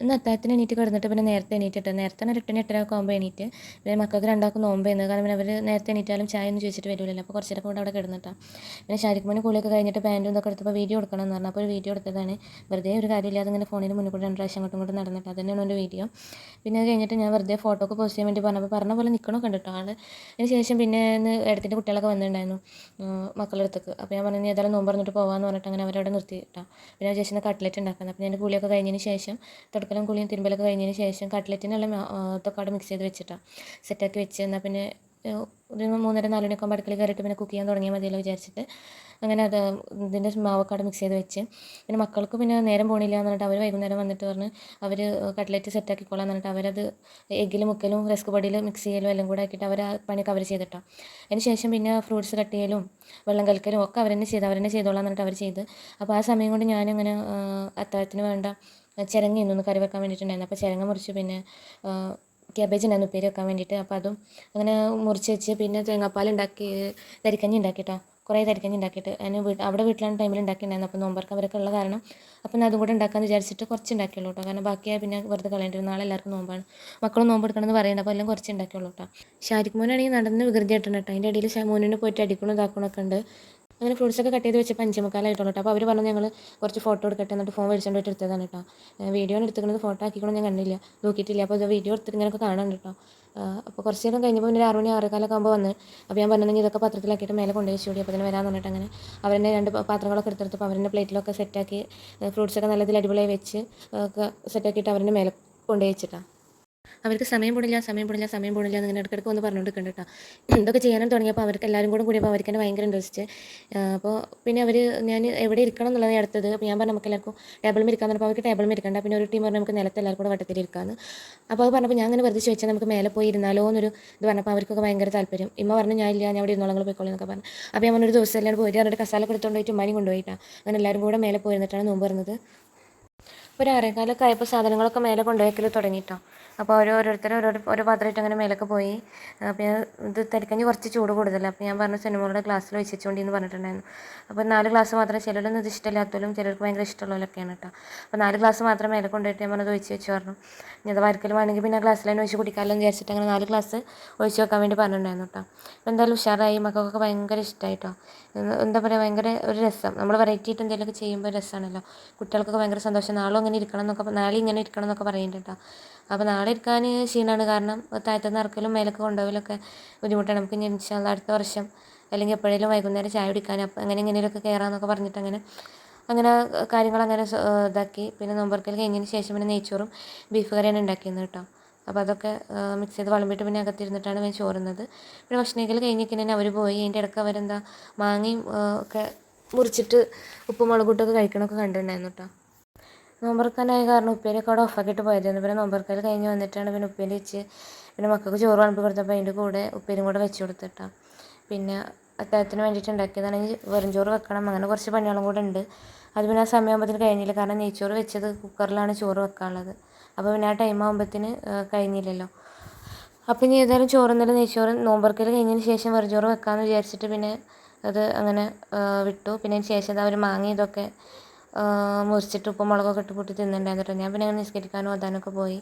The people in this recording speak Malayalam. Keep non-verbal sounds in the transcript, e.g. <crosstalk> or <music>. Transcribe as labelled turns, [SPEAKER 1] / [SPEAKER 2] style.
[SPEAKER 1] ഇന്ന് അത്താഴത്തിന് എണീറ്റ് കിടന്നിട്ട് പിന്നെ നേരത്തെ എണീറ്റിട്ട്. നേരത്തെ ഒരു എട്ടിന് എട്ടര ഒക്കെ ആകുമ്പോൾ എണീറ്റ്. പിന്നെ മക്കൾക്ക് രണ്ടാൾക്ക് നോമ്പായിരുന്നു കാരണം പിന്നെ അവർ നേരത്തെ എണീറ്റാലും ചായ ഒന്നും ചോദിച്ചിട്ട് വരില്ലല്ലോ അപ്പോൾ കുറച്ച് നേരം കൂടെ അവിടെ കിടന്നിട്ടാണ് പിന്നെ ഷാരിക്കുമോന് കുളിയൊക്കെ കഴിഞ്ഞിട്ട് പാന്റും ഇതൊക്കെ എടുത്തപ്പോൾ വീഡിയോ എടുക്കണം എന്ന് പറഞ്ഞു. അപ്പോൾ ഒരു വീഡിയോ എടുത്തതാണ്. വെറുതെ ഒരു കാര്യമില്ലാതെ ഇങ്ങനെ ഫോണിന് മുന്നിൽ കൂടെ രണ്ട് പ്രാവശ്യം അങ്ങോട്ടും ഇങ്ങോട്ടും നടന്നിട്ട് അതന്നെയാണ് എന്റെ വീഡിയോ. പിന്നെ അത് കഴിഞ്ഞിട്ട് ഞാൻ വെറുതെ ഫോട്ടോ ഒക്കെ പോസ്റ്റ് ചെയ്യാൻ വേണ്ടി പറഞ്ഞപ്പോൾ പറഞ്ഞ പോലെ നിൽക്കണോ കണ്ടിട്ടോ ആൾ അതിന് ശേഷം പിന്നെ ഇന്ന് ഇടത്തിന്റെ കുട്ടികളൊക്കെ വന്നിട്ടുണ്ടായിരുന്നു മക്കളുടെ അടുത്തേക്ക്. അപ്പോൾ ഞാൻ പറഞ്ഞു "നീ ഏതായാലും നോമ്പ് പറഞ്ഞിട്ട് പോകാമെന്ന് പറഞ്ഞിട്ട് അങ്ങനെ അവരവിടെ നിർത്തിയിട്ടാണ് പിന്നെ ചേച്ചി കട്ട്ലറ്റ് ഉണ്ടാക്കുന്നത് അപ്പോൾ ഞാൻ കുളിയൊക്കെ കഴിഞ്ഞതിന് ശേഷം തുടക്കലും കുളിയും തിരുമ്പലൊക്കെ കഴിഞ്ഞതിന് ശേഷം കട്ട്ലറ്റിനുള്ള തൊക്കാട് മിക്സ് ചെയ്ത് വെച്ചിട്ടാണ് സെറ്റാക്കി വെച്ച് എന്നാൽ പിന്നെ ഒരു മൂന്നര നാല് മണിയൊക്കെ കയറിയിട്ട് പിന്നെ കുക്ക് ചെയ്യാൻ തുടങ്ങിയാൽ മതിയല്ലോ വിചാരിച്ചിട്ട്. അങ്ങനെ അത് ഇതിന്റെ മാവക്കാട് മിക്സ് ചെയ്ത് വെച്ച്. പിന്നെ മക്കൾക്ക് പിന്നെ നേരം പോണില്ല എന്ന് പറഞ്ഞിട്ട് അവർ വൈകുന്നേരം വന്നിട്ട് പറഞ്ഞ് അവർ കട്ട്ലറ്റ് സെറ്റാക്കിക്കോളാം എന്ന് പറഞ്ഞിട്ട് അവരത് എഗ്ഗിലും മുക്കലും റസ്ക് പൊടിയിൽ മിക്സ് ചെയ്യലും എല്ലാം കൂടെ ആക്കിയിട്ട് അവർ ആ പണി കവർ ചെയ്തിട്ടോ. അതിന് ശേഷം പിന്നെ ഫ്രൂട്ട്സ് കട്ട് ചെയ്യലും വെള്ളം കലക്കലും ഒക്കെ അവരെന്നെ ചെയ്ത് അവരെന്നെ ചെയ്തോളാം എന്ന് പറഞ്ഞിട്ട് അവർ ചെയ്ത്. അപ്പോൾ ആ സമയം കൊണ്ട് ഞാനങ്ങനെ അത്താഴത്തിന് വേണ്ട ചിരങ്ങ ഇന്നൊന്ന് കറി വെക്കാൻ വേണ്ടിയിട്ടുണ്ടായിരുന്നു. അപ്പോൾ ചിരങ്ങ മുറിച്ച് പിന്നെ ക്യാബേജ് ഉണ്ടായിരുന്നു ഉപ്പേരി വെക്കാൻ വേണ്ടിയിട്ട്. അപ്പോൾ അതും അങ്ങനെ മുറിച്ച് വെച്ച് പിന്നെ തേങ്ങാപ്പാൽ ഉണ്ടാക്കി തരിക്കഞ്ഞി ഉണ്ടാക്കിയിട്ടോ കുറേ തരിക്കഞ്ഞി ഉണ്ടാക്കിയിട്ട്. അതിന് വീട്ട് അവിടെ വീട്ടിലാണ് ടൈമിൽ ഉണ്ടാക്കിയിട്ടുണ്ടായിരുന്നു അപ്പോൾ നോമ്പർക്ക് അവരൊക്കെ ഉള്ള കാരണം. അപ്പം അതും കൂടെ ഉണ്ടാക്കാമെന്ന് വിചാരിച്ചിട്ട് കുറച്ച് ഉണ്ടാക്കിയുള്ളൂ കേട്ടോ. കാരണം ബാക്കിയായി പിന്നെ വെറുതെ കളയേണ്ടി വരും. നാളെ എല്ലാവർക്കും നോമ്പാണ്. മക്കളും നോമ്പ് എടുക്കണമെന്ന് പറയുന്നുണ്ട്. അപ്പോൾ എല്ലാം കുറച്ച് ഉണ്ടാക്കിയുള്ളൂ കേട്ടോ. ഷാരിഖ് മോനാണെങ്കിൽ നടന്ന് വികൃതി ആയിട്ടുണ്ട് കേട്ടോ. അതിന്റെ ഇടയിൽ മോനിനെ പോയിട്ട് അടിക്കണം ഇതാക്കണമൊക്കെ ഉണ്ട്. അങ്ങനെ ഫ്രൂട്ട്സ് ഒക്കെ കട്ട് ചെയ്ത് വെച്ചപ്പോൾ അഞ്ചേ മുക്കാലായിട്ടുള്ളൂ കേട്ടോ അപ്പോൾ അവർ പറഞ്ഞു ഞങ്ങൾ കുറച്ച് ഫോട്ടോ എടുക്കട്ടെ എന്നിട്ട് ഫോൺ മേടിച്ചുകൊണ്ട് പോയിട്ട് എടുത്തതാണ് കേട്ടോ വീഡിയോ എടുത്തിരിക്കുന്നത് ഫോട്ടോ ആക്കിക്കണം ഞാൻ കണ്ടില്ല. നോക്കിയിട്ടില്ല. അപ്പോൾ ഇത് വീഡിയോ എടുത്തിട്ട് ഇങ്ങനെയൊക്കെ കാണാൻ കേട്ടോ അപ്പോൾ കുറച്ച് നേരം കഴിഞ്ഞപ്പോൾ പിന്നെ ഒരു ആറ് മണി ആറേക്കാലൊക്കെ ആകുമ്പോൾ വന്ന് അപ്പോൾ ഞാൻ പറഞ്ഞു ഇതൊക്കെ പത്രത്തിലാക്കിയിട്ട് മേലെ കൊണ്ടുപോയി വെച്ചു അപ്പോൾ തന്നെ വരാമെന്ന് പറഞ്ഞിട്ട് അങ്ങനെ അവരെന്നെ രണ്ട് പാത്രങ്ങളൊക്കെ എടുത്തെടുത്തപ്പോൾ അവരുടെ പ്ലേറ്റിലൊക്കെ സെറ്റാക്കി ഫ്രൂട്ട്സൊക്കെ നല്ലതിൽ അടിപൊളിയായി വെച്ച് സെറ്റാക്കിയിട്ട് അവരുടെ മേലെ കൊണ്ടുപോയി വെച്ചിട്ടാണ്. അവർക്ക് സമയം പോണില്ല സമയം പോണില്ല സമയം പോണില്ല എന്നിങ്ങനെ ഇടയ്ക്കിടയ്ക്ക് ഒന്ന് പറഞ്ഞുകൊണ്ടിരിക്കുന്നുണ്ട് കേട്ടോ എന്തൊക്കെ <clears throat> ചെയ്യാനും തുടങ്ങിയപ്പോൾ അവർക്ക് എല്ലാവരും കൂടെ കൂടിയപ്പോൾ അവർക്ക് തന്നെ ഭയങ്കര ഇൻട്രസ്റ്റ് അപ്പോൾ പിന്നെ അവർ ഞാൻ എവിടെ ഇരിക്കണം എന്നുള്ളത് അടുത്തത്. അപ്പോൾ ഞാൻ പറഞ്ഞു നമുക്ക് എല്ലാവർക്കും ടേബിളിൽ ഇരിക്കാൻ പറഞ്ഞപ്പോൾ അവർക്ക് ടേബിളിൽ ഇരിക്കണ്ട. പിന്നെ ഒരു ടീം പറഞ്ഞു നമുക്ക് നിലത്ത് എല്ലാവർക്കും കൂടെ വട്ടത്തിൽ ഇരിക്കാമെന്ന് അപ്പോൾ അത് പറഞ്ഞപ്പോൾ ഞാൻ അങ്ങനെ വെറുതെ ചോദിച്ചാൽ നമുക്ക് മേലെ പോയി ഇരുന്നാലോ? എന്നൊരു ഇത് പറഞ്ഞപ്പോൾ അവർക്കൊക്കെ ഭയങ്കര താല്പര്യം. ഇമ്മ പറഞ്ഞു ഞാൻ ഇല്ല ഞാൻ അവിടെ ഇരുന്നോളങ്ങൾ പോയിക്കോളൂ എന്നൊക്കെ പറഞ്ഞു. അപ്പോൾ ഞാൻ ഒരു ദിവസം എല്ലാവരും പോയിട്ട് അവരുടെ കസാല എടുത്തുകൊണ്ട് പോയിട്ട് ഉമ്മാനും കൊണ്ടുപോയിട്ടാണ് അങ്ങനെ എല്ലാവരും കൂടെ മേലെ പോയിരുന്നിട്ടാണ് നോമ്പ് പറഞ്ഞത് ഒരു ആറേകാലൊക്കെ ആയപ്പോൾ സാധനങ്ങളൊക്കെ മേലെ കൊണ്ടുവയ്ക്കൽ തുടങ്ങിയിട്ടോ അപ്പോൾ ഓരോ ഓരോരുത്തർ ഓരോ ഓരോ പാത്രമായിട്ട് അങ്ങനെ മേലൊക്കെ പോയി. അപ്പോൾ ഞാൻ ഇത് തിരക്കഞ്ഞ് കുറച്ച് ചൂട് കൂടുതലാണ് അപ്പോൾ ഞാൻ പറഞ്ഞു സിനിമകളുടെ ഗ്ലാസ്സിൽ വെച്ചുകൊണ്ടി എന്ന് പറഞ്ഞിട്ടുണ്ടായിരുന്നു. അപ്പോൾ നാല് ഗ്ലാസ് മാത്രമേ ചിലരൊന്നും ഇത് ഇഷ്ടമില്ലാത്തവരും ചിലർക്ക് ഭയങ്കര ഇഷ്ടമുള്ളവരൊക്കെയാണ് കേട്ടോ. അപ്പോൾ നാല് ഗ്ലാസ് മാത്രം മേലെ കൊണ്ടുപോയിട്ട് ഞാൻ പറഞ്ഞത് ഒഴിച്ച് വെച്ച് പറഞ്ഞു. ഇനി അത് വരക്കലും വേണമെങ്കിൽ പിന്നെ ഗ്ലാസ്സിൽ തന്നെ ഒഴിച്ച് കുടിക്കാമല്ലോ വിചാരിച്ചിട്ട് അങ്ങനെ നാല് ഗ്ലാസ് ഒഴിച്ച് വെക്കാൻ വേണ്ടി പറഞ്ഞിട്ടുണ്ടായിരുന്നു കേട്ടോ. അപ്പോൾ എന്തായാലും ഉഷാറായി. മക്കൾക്കൊക്കെ ഭയങ്കര ഇഷ്ടമായിട്ടോ എന്താ പറയുക ഭയങ്കര ഒരു രസം. നമ്മൾ വെറൈറ്റി ആയിട്ട് എന്തെങ്കിലുമൊക്കെ ചെയ്യുമ്പോൾ രസമാണല്ലോ കുട്ടികൾക്കൊക്കെ ഭയങ്കര സന്തോഷം. നാളും അങ്ങനെ ഇരിക്കണം എന്നൊക്കെ നാളെ ഇങ്ങനെ ഇരിക്കണം എന്നൊക്കെ പറയുന്നുണ്ട് കേട്ടോ. അപ്പോൾ നാളെ ഇരിക്കാൻ ക്ഷീണമാണ് കാരണം താഴത്തുനിന്ന് ഇറക്കലും മേലൊക്കെ കൊണ്ടുപോകലൊക്കെ ബുദ്ധിമുട്ടാണ്. നമുക്ക് ഇനി ഇൻഷാല്ല അടുത്ത വർഷം അല്ലെങ്കിൽ എപ്പോഴേലും വൈകുന്നേരം ചായ കുടിക്കാൻ അപ്പം അങ്ങനെ ഇങ്ങനെയൊക്കെ കയറാമെന്നൊക്കെ പറഞ്ഞിട്ട് അങ്ങനെ അങ്ങനെ കാര്യങ്ങൾ അങ്ങനെ ഇതാക്കി. പിന്നെ നോമ്പറക്കൽ കഴിഞ്ഞതിന് ശേഷം പിന്നെ നെയ്ച്ചോറും ബീഫ് കറിയാണ് ഉണ്ടാക്കിയത് കേട്ടോ. അപ്പോൾ അതൊക്കെ മിക്സ് ചെയ്ത് വിളമ്പിട്ട് പിന്നെ അകത്തിരുന്നിട്ടാണ് ഞാൻ ചോറുന്നത്. പിന്നെ ഭക്ഷണം കഴിക്കൽ കഴിഞ്ഞിട്ട് അവർ പോയി. അതിന്റെ ഇടയ്ക്ക് അവരെന്താ മാങ്ങയും ഒക്കെ മുറിച്ചിട്ട് ഉപ്പും മുളകൂട്ടൊക്കെ കഴിക്കണമൊക്കെ കണ്ടിട്ടുണ്ടായിരുന്നു കേട്ടോ. നോമ്പറക്കാനായ കാരണം ഉപ്പേരിയൊക്കെ കൂടെ ഓഫാക്കിയിട്ട് പോയതായിരുന്നു. പിന്നെ നോമ്പറക്കൽ കഴിഞ്ഞ് വന്നിട്ടാണ് പിന്നെ ഉപ്പേരി വെച്ച് പിന്നെ മക്കൾക്ക് ചോറ് വിളമ്പി കൊടുത്തപ്പോൾ അതിന്റെ കൂടെ ഉപ്പേനും കൂടെ വെച്ച് കൊടുത്തിട്ടാ. പിന്നെ അത്താഴത്തിന് വേണ്ടിയിട്ട് ഉണ്ടാക്കിയതാണെങ്കിൽ വെറും ചോറ് വെക്കണം. അങ്ങനെ കുറച്ച് പണികളും കൂടെ ഉണ്ട്. അത് പിന്നെ ആ സമയമാകുമ്പോഴത്തേന് കഴിഞ്ഞില്ല. കാരണം നെയ്ച്ചോറ് വെച്ചത് കുക്കറിലാണ് ചോറ് വെക്കാനുള്ളത്. അപ്പോൾ പിന്നെ ആ ടൈം ആകുമ്പോഴത്തേന് കഴിഞ്ഞില്ലല്ലോ. അപ്പം ഇനി ഏതായാലും ചോറ് ഇന്നലെ നെയ്ച്ചോറ് നോമ്പറക്കൽ കഴിഞ്ഞതിന് ശേഷം വെറും ചോറ് വെക്കാമെന്ന് വിചാരിച്ചിട്ട് പിന്നെ അത് അങ്ങനെ വിട്ടു. പിന്നെ ശേഷം അവർ മാങ്ങി ഇതൊക്കെ ആ, മുറിച്ചിട്ട് ഉപ്പും മുളകൊക്കെ ഇട്ട് കൂട്ടി തിന്നിട്ടുണ്ടായിരുന്നു കേട്ടോ ഞാൻ പിന്നെ അങ്ങനെ നിസ്കരിക്കാനും ഓതാനൊക്കെ പോയി.